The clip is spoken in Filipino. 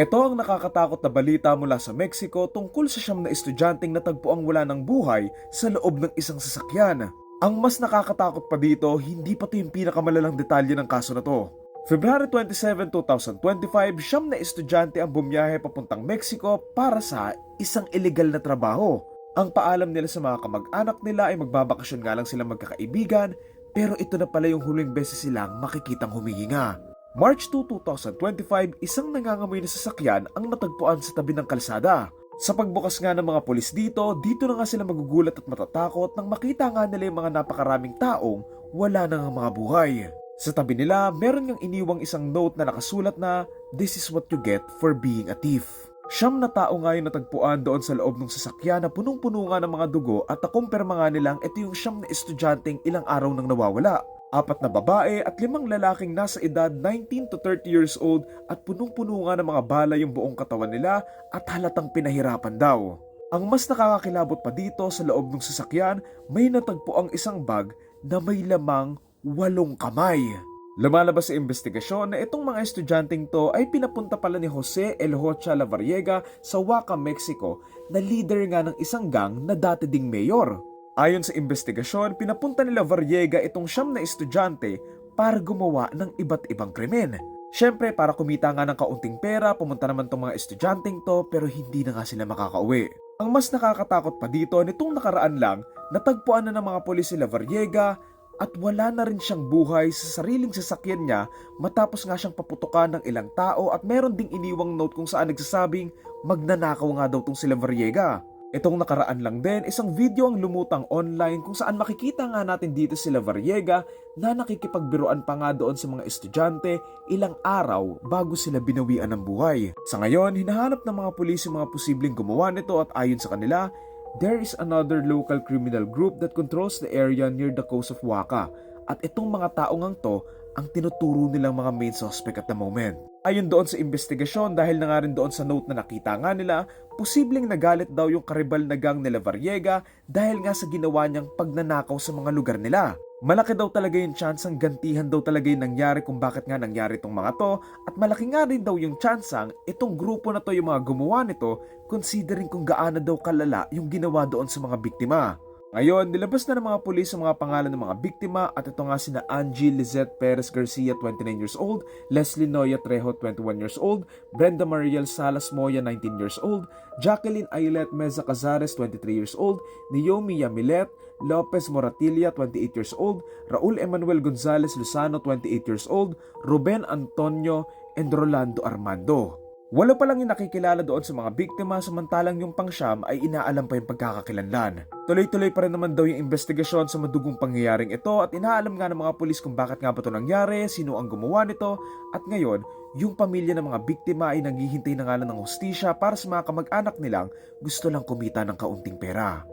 Ito ang nakakatakot na balita mula sa Mexico tungkol sa siyam na estudyanteng natagpuang wala ng buhay sa loob ng isang sasakyan. Ang mas nakakatakot pa dito, hindi pa ito yung pinakamalalang detalye ng kaso na to. February 27, 2025, siyam na estudyante ang bumiyahe papuntang Mexico para sa isang illegal na trabaho. Ang paalam nila sa mga kamag-anak nila ay magbabakasyon nga lang sila magkakaibigan pero ito na pala yung huling beses silang makikitang humihinga. March 2, 2025, isang nangangamoy na sasakyan ang natagpuan sa tabi ng kalsada. Sa pagbukas nga ng mga pulis dito, dito na nga sila magugulat at matatakot nang makita nga nila yung mga napakaraming taong wala na nga mga buhay. Sa tabi nila, meron ngang iniwang isang note na nakasulat na This is what you get for being a thief. Siyam na tao nga yung natagpuan doon sa loob ng sasakyan na punong-puno nga ng mga dugo at nakumpirma nga nilang ito yung siyam na estudyanteng ilang araw nang nawawala. Apat na babae at limang lalaking nasa edad 19 to 30 years old at punong-puno nga ng mga bala yung buong katawan nila at halatang pinahirapan daw. Ang mas nakakakilabot pa dito sa loob ng sasakyan, may natagpo ang isang bag na may lamang walong kamay. Lumalabas sa investigasyon na itong mga estudyanteng to ay pinapunta pala ni Jose El Hocha Lavariega sa Huaca, Mexico na leader nga ng isang gang na dati ding mayor. Ayon sa investigasyon, pinapunta nila Variega itong siyam na estudyante para gumawa ng iba't ibang krimen. Siyempre, para kumita nga ng kaunting pera, pumunta naman tong mga estudyanteng to pero hindi na nga sila makakauwi. Ang mas nakakatakot pa dito, nitong nakaraan lang, natagpuan na ng mga polis sila Variega at wala na rin siyang buhay sa sariling sasakyan niya matapos nga siyang paputukan ng ilang tao at meron ding iniwang note kung saan nagsasabing magnanakaw nga daw tong sila Variega. Itong nakaraan lang din, isang video ang lumutang online kung saan makikita nga natin dito sila Variega na nakikipagbiruan pa nga doon sa mga estudyante ilang araw bago sila binawian ng buhay. Sa ngayon, hinahanap ng mga pulis yung mga posibleng gumawa nito at ayon sa kanila, there is another local criminal group that controls the area near the coast of Waka. At itong mga taong ang to ang tinuturo nilang mga main suspect at the moment. Ayon doon sa investigasyon dahil na nga rin doon sa note na nakita nga nila, posibleng nagalit daw yung karibal na gang nila Variega dahil nga sa ginawa niyang pagnanakaw sa mga lugar nila. Malaki daw talaga yung chance ang gantihan daw talaga yung nangyari kung bakit nga nangyari itong mga to at malaki nga rin daw yung chance ang itong grupo na to yung mga gumawa nito considering kung gaano daw kalala yung ginawa doon sa mga biktima. Ngayon, nilabas na ng mga pulis ang mga pangalan ng mga biktima at ito nga sina Angie Lizette Perez Garcia, 29 years old, Leslie Noya Trejo, 21 years old, Brenda Mariel Salas Moya, 19 years old, Jacqueline Ailet Meza Cazares, 23 years old, Naomi Yamilet, Lopez Moratilla, 28 years old, Raul Emmanuel Gonzalez Luzano, 28 years old, Ruben Antonio, and Rolando Armando. Walo pa lang yung nakikilala doon sa mga biktima samantalang yung pangsyam ay inaalam pa yung pagkakakilanlan. Tuloy-tuloy pa rin naman daw yung investigasyon sa madugong pangyayaring ito at inaalam nga ng mga pulis kung bakit nga ba ito nangyari, sino ang gumawa nito at ngayon, yung pamilya ng mga biktima ay naghihintay na nga lang ng hostisya para sa mga kamag-anak nilang gusto lang kumita ng kaunting pera.